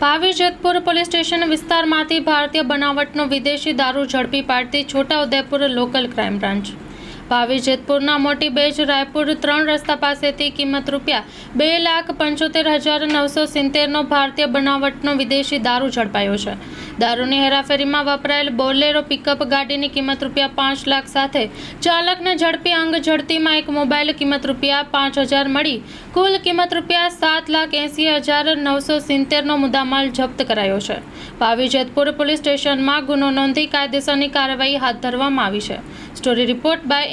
ભાવી Jetpur police station વિસ્તારમાંથી ભારતીય બનાવટનો વિદેશી દારૂ ઝડપી પાડતી છોટાઉદેપુર લોકલ ક્રાઇમ બ્રાન્ચ. ભાવી જેતપુરના મોટી બેજ રાયપુર ત્રણ રસ્તા પાસેથી કિંમત રૂપિયા બે લાખ પંચોતેર હજાર નવસો સિત્તેરનો ભારતીય બનાવટનો વિદેશી દારૂ ઝડપાયો છે. દારૂની હેરાફેરીમાં વપરાયેલ બોલેરો પિકઅપ ગાડીની કિંમત રૂપિયા પાંચ લાખ સાથે ચાલકને ઝડપી અંગ ઝડપીમાં એક મોબાઈલ કિંમત રૂપિયા પાંચ હજાર મળી. કુલ કિંમત રૂપિયા સાત લાખ એંસી હજાર નવસો સિત્તેરનો મુદ્દામાલ જપ્ત કરાયો છે. ભાવી જેતપુર પોલીસ સ્ટેશનમાં ગુનો નોંધી કાયદેસરની કાર્યવાહી હાથ ધરવામાં આવી છે. Story report by